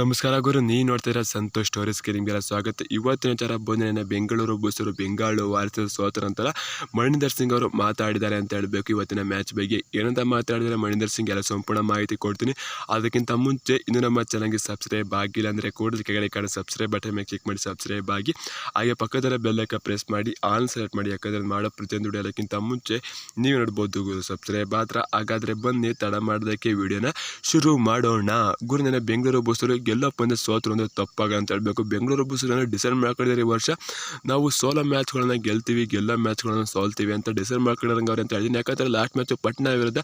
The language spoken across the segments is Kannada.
ನಮಸ್ಕಾರ ಗುರು ನೀ ಇರೋ ಸಂತೋಷ್ ಸ್ಟೋರೀಸ್ಗೆ ನಿಮಗೆಲ್ಲ ಸ್ವಾಗತ. ಇವತ್ತಿನ ವಿಚಾರ ಬಂದ ಬೆಂಗಳೂರು ಬಸ್ಸರು ಬೆಂಗಾಳು ವಾರಿಸಿದ ಸೋತರ ನಂತರ ಮಣಿಂದರ್ ಸಿಂಗ್ ಅವರು ಮಾತಾಡಿದ್ದಾರೆ ಅಂತ ಹೇಳಬೇಕು ಇವತ್ತಿನ ಮ್ಯಾಚ್ ಬಗ್ಗೆ. ಏನಂತ ಮಾತಾಡಿದರೆ ಮಣಿಂದರ್ ಸಿಂಗ್, ಎಲ್ಲ ಸಂಪೂರ್ಣ ಮಾಹಿತಿ ಕೊಡ್ತೀನಿ. ಅದಕ್ಕಿಂತ ಮುಂಚೆ ಇನ್ನು ನಮ್ಮ ಚಾನಲ್ಗೆ ಸಬ್ಸ್ಕ್ರೈಬ್ ಆಗಿಲ್ಲ ಅಂದರೆ ಕೂಡಲೇ ಕೆಳಗಡೆ ಕಡೆ ಸಬ್ಸ್ಕ್ರೈಬ್ ಬಟನ್ ಮೇಲೆ ಕ್ಲಿಕ್ ಮಾಡಿ ಸಬ್ಸ್ಕ್ರೈಬ್ ಆಗಿ. ಹಾಗೆ ಪಕ್ಕದಲ್ಲೇ ಬೆಲ್ಲಕ್ಕೆ ಪ್ರೆಸ್ ಮಾಡಿ ಆನ್ ಸೆಲೆಕ್ಟ್ ಮಾಡಿ, ಯಾಕಂದರೆ ಮಾಡೋ ಪ್ರತಿಯೊಂದು ವಿಡಿಯೋ ಎಲ್ಲಕ್ಕಿಂತ ಮುಂಚೆ ನೀವು ನೋಡ್ಬೋದು ಗುರು ಸಬ್ಸ್ಕ್ರೈಬ್ ಮಾತ್ರ ಹಾಗಾದರೆ ಬನ್ನಿ, ತಡ ಮಾಡೋದಕ್ಕೆ ವಿಡಿಯೋನ ಶುರು ಮಾಡೋಣ. ಗುರು, ನನ್ನ ಬೆಂಗಳೂರು ಬಸ್ಸರು ಗೆಲ್ಲಪ್ಪ ಅಂದರೆ ಸೋತರು ಅಂದರೆ ತಪ್ಪಾಗ ಅಂತ ಹೇಳಬೇಕು. ಬೆಂಗಳೂರು ಬಸ್ಸನ್ನು ಡಿಸೈಡ್ ಮಾಡ್ಕೊಂಡಿದ್ದಾರೆ ಈ ವರ್ಷ. ನಾವು ಸೋಲೋ ಮ್ಯಾಚ್ಗಳನ್ನು ಗೆಲ್ತೀವಿ, ಗೆಲ್ಲ ಮ್ಯಾಚ್ಗಳನ್ನು ಸೋಲ್ತೀವಿ ಅಂತ ಡಿಸೈಡ್ ಮಾಡ್ಕೊಂಡಿರಂಗೆ ಅವ್ರು ಅಂತ ಹೇಳಿದ್ದೀನಿ ಯಾಕಂದರೆ ಲಾಸ್ಟ್ ಮ್ಯಾಚು ಪಟ್ನಾ ವಿರುದ್ಧ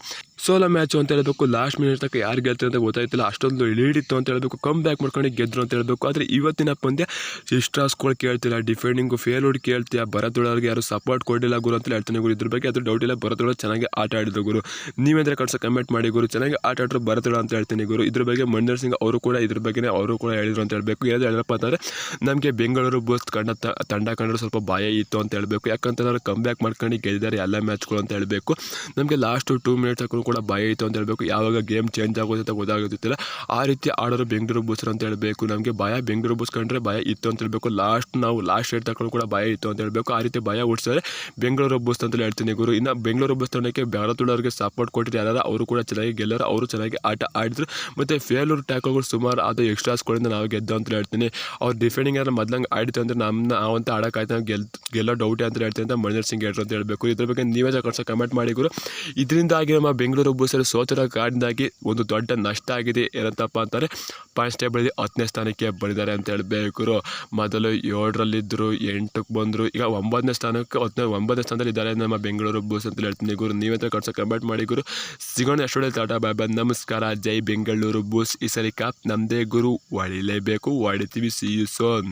ಸೋಲೋ ಮ್ಯಾಚು ಅಂತ ಹೇಳಬೇಕು. ಲಾಸ್ಟ್ ಮಿನಿಟ್ ತನಕ ಯಾರು ಗೆಲ್ತಾರೆ ಅಂತ ಗೊತ್ತಾಯ್ತಿಲ್ಲ. ಅಷ್ಟೊಂದು ಇಳಿಡಿತ್ತು ಅಂತ ಹೇಳಬೇಕು. ಕಮ್ ಬ್ಯಾಕ್ ಮಾಡ್ಕೊಂಡು ಗೆದ್ರು ಅಂತ ಹೇಳಬೇಕು. ಆದರೆ ಇವತ್ತಿನ ಪಂದ್ಯ ಸಿಸ್ಟ್ರಾಸ್ಗಳು ಕೇಳ್ತಿಲ್ಲ. ಡಿಫೆಂಡಿಂಗು ಫೇಲ್ವುಡ್ ಕೇಳ್ತೀಯ? ಭರತೊಳಗೆ ಯಾರು ಸಪೋರ್ಟ್ ಕೊಡಿಲ್ಲ ಗುರು ಅಂತ ಹೇಳ್ತಾನೆ ಗುರು. ಇದ್ರ ಬಗ್ಗೆ ಅದು ಡೌಟ್ ಇಲ್ಲ. ಭರತೊಳ ಚೆನ್ನಾಗಿ ಆಟ ಆಡಿದ್ರು ಗುರು. ನೀವೇಂದ್ರೆ ಕಳ್ಸೋ ಕಮೆಂಟ್ ಮಾಡಿ ಗುರು. ಚೆನ್ನಾಗಿ ಆಟ ಆಡಿದ್ರು ಭರತೊಳ ಅಂತ ಹೇಳ್ತೀನಿ ಗುರು. ಇದ್ರ ಬಗ್ಗೆ ಮಂಡರ್ ಸಿಂಗ್ ಅವರು ಕೂಡ ಇದ್ರ ಅವರು ಕೂಡ ಹೇಳಿದ್ರು ಅಂತ ಹೇಳಬೇಕು. ಏನು ಹೇಳಪ್ಪ ಅಂತಂದರೆ, ನಮಗೆ ಬೆಂಗಳೂರು ಬಸ್ ಕಂಡ ತಂಡ ಕಂಡ್ರೆ ಸ್ವಲ್ಪ ಭಯ ಇತ್ತು ಅಂತ ಹೇಳಬೇಕು. ಯಾಕಂತಂದ್ರೆ ಕಮ್ ಬ್ಯಾಕ್ ಮಾಡ್ಕೊಂಡು ಗೆದ್ದಿದ್ದಾರೆ ಎಲ್ಲ ಮ್ಯಾಚ್ಗಳು ಅಂತ ಹೇಳಬೇಕು. ನಮಗೆ ಲಾಸ್ಟು ಟೂ ಮಿನಿಟ್ಸ್ ಹಾಕೊಂಡು ಕೂಡ ಭಯ ಇತ್ತು ಅಂತ ಹೇಳಬೇಕು. ಯಾವಾಗ ಗೇಮ್ ಚೇಂಜ್ ಆಗೋದು ಅಂತ ಗೊತ್ತಾಗುತ್ತಿಲ್ಲ. ಆ ರೀತಿ ಆಡೋರು ಬೆಂಗಳೂರು ಬಸ್ ಅಂತ ಹೇಳಬೇಕು. ನಮಗೆ ಭಯ ಬೆಂಗಳೂರು ಬಸ್ ಕಂಡ್ರೆ ಭಯ ಇತ್ತು ಅಂತ ಹೇಳಬೇಕು. ಲಾಸ್ಟ್ ನಾವು ಲಾಸ್ಟ್ ಏಟ್ ತಗೊಂಡು ಕೂಡ ಭಯ ಇತ್ತು ಅಂತ ಹೇಳಬೇಕು. ಆ ರೀತಿ ಭಯ ಹುಡ್ಸಿದ್ರೆ ಬೆಂಗಳೂರು ಬಸ್ ಅಂತ ಹೇಳ್ತೀನಿ ಗುರು. ಇನ್ನು ಬೆಂಗಳೂರು ಬಸ್ ತಂಡಕ್ಕೆ ಭಾರತದವ್ರಿಗೆ ಸಪೋರ್ಟ್ ಕೊಟ್ಟಿದ್ದಾರೆ. ಅವರು ಕೂಡ ಚೆನ್ನಾಗಿ ಗೆಲ್ಲರು, ಅವರು ಚೆನ್ನಾಗಿ ಆಟ ಆಡಿದ್ರು. ಮತ್ತು ಫೇಲೂರ್ ಟ್ಯಾಕಲ್ಗಳು ಸುಮಾರು ಅದು ಎಕ್ಸ್ಟ್ರಾಸ್ಗಳಿಂದ ನಾವು ಗೆದ್ದು ಅಂತ ಹೇಳ್ತೀನಿ. ಅವ್ರು ಡಿಫೆಂಡಿಂಗ್ ಆದ್ರೆ ಮೊದ್ಲಂಗೆ ಆಡಿತು ಅಂದರೆ ನಮ್ಮನ್ನ ನಾವಂತ ಆಡೋಕ್ಕಾಯ್ತು, ನಾವು ಗೆಲ್, ಗೆಲ್ಲೋ ಡೌಟ್ ಅಂತ ಹೇಳ್ತೀನಿ ಅಂತ ಮಣಿಂದರ್ ಸಿಂಗ್ ಹೇಳ್ರು ಅಂತ ಹೇಳಬೇಕು. ಇದ್ರ ಬಗ್ಗೆ ನೀವೇ ಕಳ್ಸೋ ಕಮೆಂಟ್ ಮಾಡಿ ಗುರು. ಇದರಿಂದಾಗಿ ನಮ್ಮ ಬೆಂಗಳೂರು ಬಸ್ಸಲ್ಲಿ ಸೋತಿರೋ ಕಾರಣದಾಗಿ ಒಂದು ದೊಡ್ಡ ನಷ್ಟ ಆಗಿದೆ ಏನಂತಪ್ಪ ಅಂತಾರೆ ಪಾಯಿಂಟ್ಸ್ ಟೇಬಲ್ ಹತ್ತನೇ ಸ್ಥಾನಕ್ಕೆ ಬಂದಿದ್ದಾರೆ ಅಂತ ಹೇಳಬೇಕು ಗುರು. ಮೊದಲು ಏಳರಲ್ಲಿದ್ದರು ಎಂಟಕ್ಕೆ ಬಂದರು, ಈಗ ಒಂಬತ್ತನೇ ಸ್ಥಾನಕ್ಕೆ ಹತ್ತನೇ, ಒಂಬತ್ತನೇ ಸ್ಥಾನದಲ್ಲಿ ಇದ್ದಾರೆ ನಮ್ಮ ಬೆಂಗಳೂರು ಬೂಸ್ ಅಂತ ಹೇಳ್ತೀನಿ ಗುರು. ನೀವೇ ಕಟ್ಸೋ ಕಮೆಂಟ್ ಮಾಡಿ ಗುರು. ಸಿಗೋಣ ಎಷ್ಟೊಳ್ಳೆ ಟಾಟಾ ಬಾಯ್ ಬಾಯ್ ನಮಸ್ಕಾರ. ಜೈ ಬೆಂಗಳೂರು ಬೂಸ್ ಈ ಸರಿ ಕಾಪ್ ನಮ್ಮದೇ ಗುರು. ಹೊಡಿಲೇಬೇಕು ಹೊಡಿತೀವಿ ಸಿ ಯು ಸೋನ್